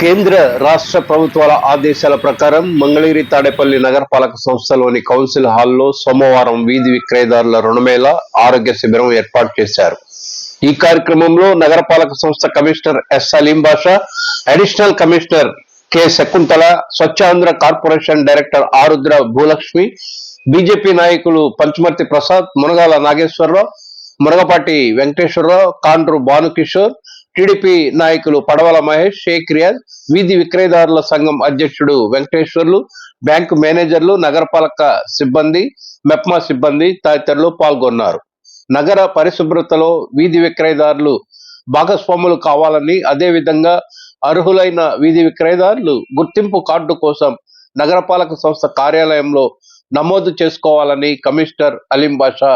కేంద్ర రాష్ట్ర ప్రభుత్వాల ఆదేశాల ప్రకారం మంగళగిరి తాడేపల్లి నగరపాలక సంస్థలోని కౌన్సిల్ హాల్లో సోమవారం వీధి విక్రయదారుల రుణమేళ ఆరోగ్య శిబిరం ఏర్పాటు చేశారు. ఈ కార్యక్రమంలో నగరపాలక సంస్థ commissioner S Saleem Basha additional commissioner K Shakuntala Swachhandhra corporation director Arudra Bhulakshmi BJP నాయకులు పంచమర్తి ప్రసాద్ మునగాల నాగేశ్వరరావు మునగపాటి వెంకటేశ్వరరావు కాండ్రు భానుకిషోర్ టీడీపీ నాయకులు పడవల మహేష్ షేక్ రియాజ్ వీధి విక్రయదారుల సంఘం అధ్యక్షుడు వెంకటేశ్వర్లు బ్యాంకు మేనేజర్లు నగరపాలక సిబ్బంది మెప్మా సిబ్బంది తదితరులు పాల్గొన్నారు. నగర పరిశుభ్రతలో వీధి విక్రయదారులు భాగస్వాములు కావాలని అదే విధంగా అర్హులైన వీధి విక్రయదారులు గుర్తింపు కార్డు కోసం నగరపాలక సంస్థ కార్యాలయంలో నమోదు చేసుకోవాలని కమిషనర్ అలీం బాషా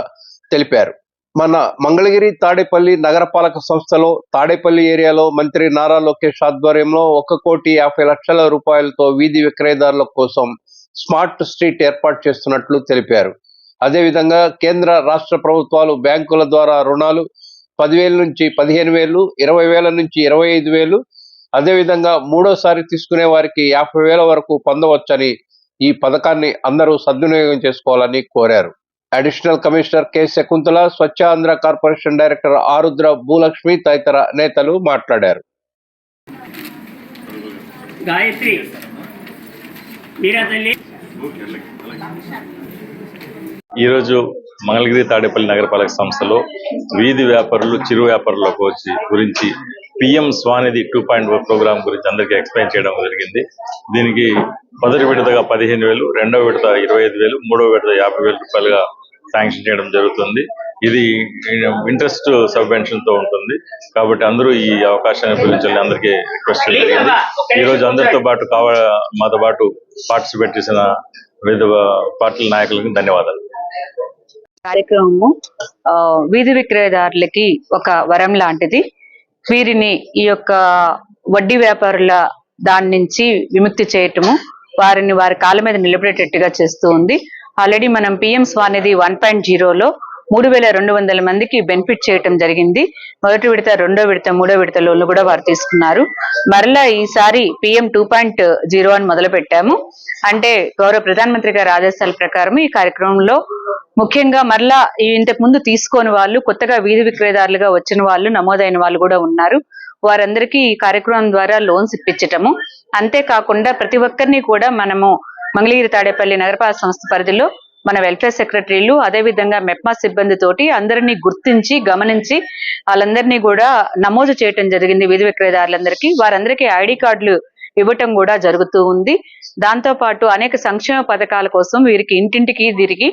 తెలిపారు. మన మంగళగిరి తాడేపల్లి నగరపాలక సంస్థలో తాడేపల్లి ఏరియాలో మంత్రి నారా లోకేష్ ఆధ్వర్యంలో ఒక కోటి యాభై లక్షల రూపాయలతో వీధి విక్రయదారుల కోసం స్మార్ట్ స్ట్రీట్ ఏర్పాటు చేస్తున్నట్లు తెలిపారు. అదేవిధంగా కేంద్ర రాష్ట్ర ప్రభుత్వాలు బ్యాంకుల ద్వారా రుణాలు పదివేల నుంచి పదిహేను వేలు ఇరవై వేల నుంచి ఇరవై ఐదు వేలు అదేవిధంగా మూడోసారి తీసుకునే వారికి యాభై వేల వరకు పొందవచ్చని ఈ పథకాన్ని అందరూ సద్వినియోగం చేసుకోవాలని కోరారు. Additional commissioner K Shakuntala Swachha Andhra corporation director Arudra Bhulakshmi తదితర నేతలు మాట్లాడారు. గాయత్రి ఈరోజు మంగళగిరి తాడేపల్లి నగరపాలక సంస్థలో వీధి వ్యాపారులు చిరు వ్యాపారుల గురించి గురించి PM Svanidhi two point program గురించి అందరికీ ఎక్స్ప్లెయిన్ చేయడం జరిగింది. దీనికి మొదటి విడతగా పదిహేను వేలు రెండవ విడత ఇరవై ఐదు వేలు మూడవ విడత యాభై వేల రూపాయలుగా శాంక్షన్ చేయడం జరుగుతుంది. ఇది ఇంట్రెస్ట్ సబ్వెన్షన్తో ఉంటుంది. కాబట్టి అందరూ ఈ అవకాశాన్ని గురించి అందరికీ రిక్వెస్ట్ జరిగింది. ఈ రోజు అందరితో పాటు కావ మాతో పాటు పార్టిసిపేట్ చేసిన వివిధ పార్టీల నాయకులకు ధన్యవాదాలు. కార్యక్రమము ఆ, వీధి విక్రయదారులకి ఒక వరం లాంటిది. వీరిని ఈ యొక్క వడ్డీ వ్యాపారుల దాని నుంచి విముక్తి చేయటము వారిని వారి కాళ్ళ మీద నిలబడేటట్టుగా చేస్తూ ఉంది. ఆల్రెడీ మనం పిఎం స్వానిధి వన్ పాయింట్ జీరోలో మూడు వేల రెండు వందల మందికి బెనిఫిట్ చేయటం జరిగింది. మొదటి విడత రెండో విడత మూడో విడత లోన్లు కూడా వారు తీసుకున్నారు. మరలా ఈసారి పిఎం టూ పాయింట్ జీరో అని మొదలు పెట్టాము అంటే గౌరవ ప్రధానమంత్రి గారి ఆదేశాల ప్రకారం ఈ కార్యక్రమంలో ముఖ్యంగా మరలా ఇంతకు ముందు తీసుకోని వాళ్ళు కొత్తగా వీధి విక్రయదారులుగా వచ్చిన వాళ్ళు నమోదైన వాళ్ళు కూడా ఉన్నారు. వారందరికీ ఈ కార్యక్రమం ద్వారా లోన్స్ ఇప్పించటము. అంతేకాకుండా ప్రతి ఒక్కరిని కూడా మనము మంగళగిరి తాడేపల్లి నగరపాలక సంస్థ పరిధిలో మన వెల్ఫేర్ సెక్రటరీలు అదే విధంగా మెప్మా సిబ్బంది తోటి అందరినీ గుర్తించి గమనించి వాళ్ళందరినీ కూడా నమోదు చేయటం జరిగింది వీధి విక్రయదారులందరికీ. వారందరికీ ఐడి కార్డులు ఇవ్వటం కూడా జరుగుతూ ఉంది. దాంతో పాటు అనేక సంక్షేమ పథకాల కోసం వీరికి ఇంటింటికి తిరిగి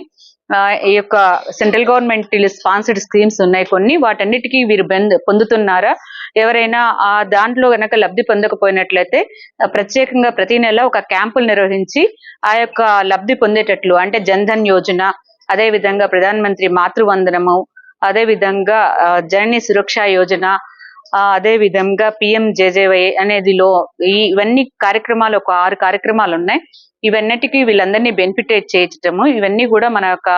ఈ యొక్క సెంట్రల్ గవర్నమెంట్ స్పాన్సర్డ్ స్కీమ్స్ ఉన్నాయి కొన్ని. వాటన్నిటికీ వీరు పొందుతున్నారా? ఎవరైనా ఆ దాంట్లో గనక లబ్ధి పొందకపోయినట్లయితే ప్రత్యేకంగా ప్రతి నెల ఒక క్యాంపులు నిర్వహించి ఆ యొక్క లబ్ధి పొందేటట్లు అంటే జన్ధన్ యోజన అదే విధంగా ప్రధాన మంత్రి మాతృవందనము అదే విధంగా జర్నీ జనని సురక్ష యోజన అదే విధంగా పిఎం జేజేవై అనేది లో ఇవన్నీ కార్యక్రమాలు ఒక ఆరు కార్యక్రమాలు ఉన్నాయి. ఇవన్నిటికీ వీళ్ళందరినీ బెనిఫిట్ చేయించటము ఇవన్నీ కూడా మన యొక్క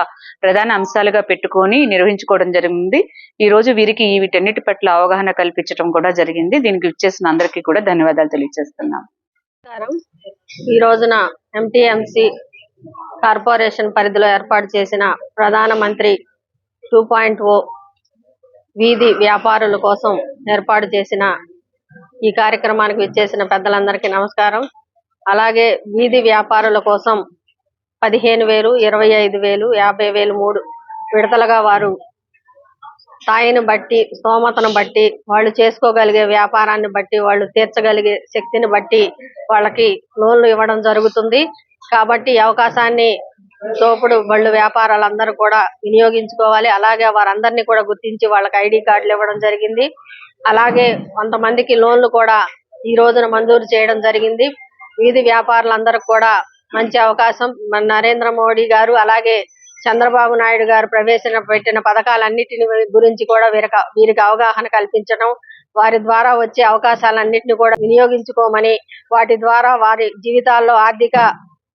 ప్రధాన అంశాలుగా పెట్టుకొని నిర్వహించుకోవడం జరిగింది. ఈ రోజు వీరికి ఈ వీటన్నిటి పట్ల అవగాహన కల్పించడం కూడా జరిగింది. దీనికి ఇచ్చేసిన అందరికీ కూడా ధన్యవాదాలు తెలియజేస్తున్నాం. ఈ రోజున ఎంటీఎంసీ కార్పొరేషన్ పరిధిలో ఏర్పాటు చేసిన ప్రధానమంత్రి టూ పాయింట్ ఓ వీధి వ్యాపారుల కోసం ఏర్పాటు చేసిన ఈ కార్యక్రమానికి విచ్చేసిన పెద్దలందరికీ నమస్కారం. అలాగే వీధి వ్యాపారుల కోసం పదిహేను వేలు ఇరవై ఐదు వేలు యాభై వేలు మూడు విడతలుగా వారు స్థాయిని బట్టి స్తోమతను బట్టి వాళ్ళు చేసుకోగలిగే వ్యాపారాన్ని బట్టి వాళ్ళు తీర్చగలిగే శక్తిని బట్టి వాళ్ళకి లోన్లు ఇవ్వడం జరుగుతుంది. కాబట్టి అవకాశాన్ని తోపుడు బళ్ళు వ్యాపారాలందరూ కూడా వినియోగించుకోవాలి. అలాగే వారందరినీ కూడా గుర్తించి వాళ్ళకి ఐడి కార్డులు ఇవ్వడం జరిగింది. అలాగే కొంతమందికి లోన్లు కూడా ఈ రోజున మంజూరు చేయడం జరిగింది. వీధి వ్యాపారులందరూ కూడా మంచి అవకాశం. మన నరేంద్ర మోడీ గారు అలాగే చంద్రబాబు నాయుడు గారు ప్రవేశపెట్టిన పథకాలన్నిటిని గురించి కూడా వీరికి వీరికి అవగాహన కల్పించడం వారి ద్వారా వచ్చే అవకాశాలన్నింటినీ కూడా వినియోగించుకోమని వాటి ద్వారా వారి జీవితాల్లో ఆర్థిక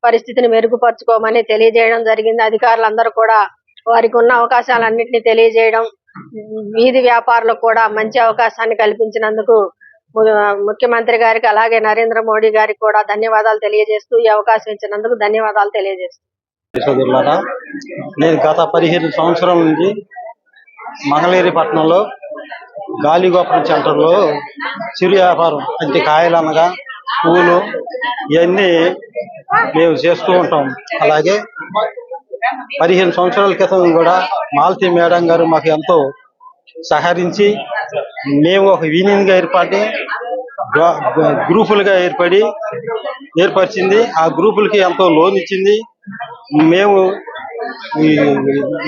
పరిస్థితిని మెరుగుపరుచుకోమని తెలియజేయడం జరిగింది. అధికారులందరూ కూడా వారికి ఉన్న అవకాశాలన్నింటినీ తెలియజేయడం వీధి వ్యాపారులకు కూడా మంచి అవకాశాన్ని కల్పించినందుకు ముఖ్యమంత్రి గారికి అలాగే నరేంద్ర మోడీ గారికి కూడా ధన్యవాదాలు తెలియజేస్తూ ఈ అవకాశం ఇచ్చినందుకు ధన్యవాదాలు తెలియజేస్తూ. నేను గత పదిహేను సంవత్సరాల నుంచి మంగళగిరిపట్నంలో గాలిగోపురం సెంటర్లో చిరు వ్యాపారం అంటే కాయలు అనగా పూలు ఇవన్నీ మేము చేస్తూ ఉంటాం. అలాగే పదిహేను సంవత్సరాల క్రితం కూడా మాలతీ మేడం గారు మాకు ఎంతో సహకరించి మేము ఒక యూనియన్గా ఏర్పాటి గ్రూపులుగా ఏర్పడి ఏర్పరిచింది. ఆ గ్రూపులకి ఎంతో లోన్ ఇచ్చింది. మేము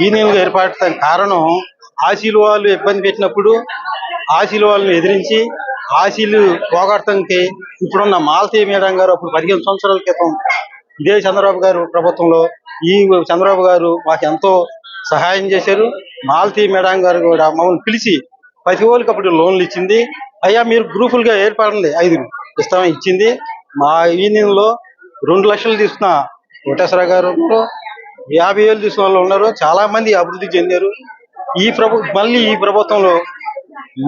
యూనియన్గా గా ఏర్పడటానికి కారణం ఆశీలు వాళ్ళు ఇబ్బంది పెట్టినప్పుడు ఆశీలు వాళ్ళని ఎదిరించి ఆశీలు పోగొట్టడానికి ఇప్పుడున్న మాలతీ మేడం గారు అప్పుడు పదిహేను సంవత్సరాల క్రితం ఇదే చంద్రబాబు గారు ప్రభుత్వంలో ఈ చంద్రబాబు గారు మాకు ఎంతో సహాయం చేశారు. మాలతీ మేడం గారు కూడా మమ్మల్ని పిలిచి ప్రతి ఒక్కరికి అప్పుడు లోన్లు ఇచ్చింది. అయ్యా మీరు గ్రూపులుగా ఏర్పడండి. ఐదు ఇస్తామని ఇచ్చింది. మా యూనియన్లో రెండు లక్షలు తీసుకున్న కోటేశ్వర గారు ఉన్నారు. యాభై వేలు తీసుకున్న వాళ్ళు ఉన్నారు. చాలా మంది అభివృద్ధి చెందారు. ఈ ప్రభు మళ్ళీ ఈ ప్రభుత్వంలో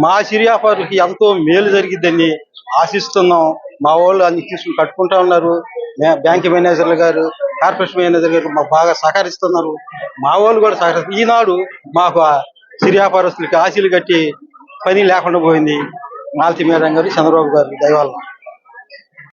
మా సిరియాఫర్కి ఎంతో మేలు జరిగిద్దని ఆశిస్తున్నాం. మా వాళ్ళు అన్ని తీసుకుని కట్టుకుంటా ఉన్నారు. బ్యా- బ్యాంక్ మేనేజర్లు గారు కార్పొరేషన్ మేనేజర్ గారు మాకు బాగా సహకరిస్తున్నారు. మా వాళ్ళు కూడా సహకరిస్తారు ఈనాడు మాకు ఆ చిరు ఆశీలు కట్టి పని లేకుండా పోయింది. మాలతి మేడం గారు చంద్రబాబు గారు దయవల్ల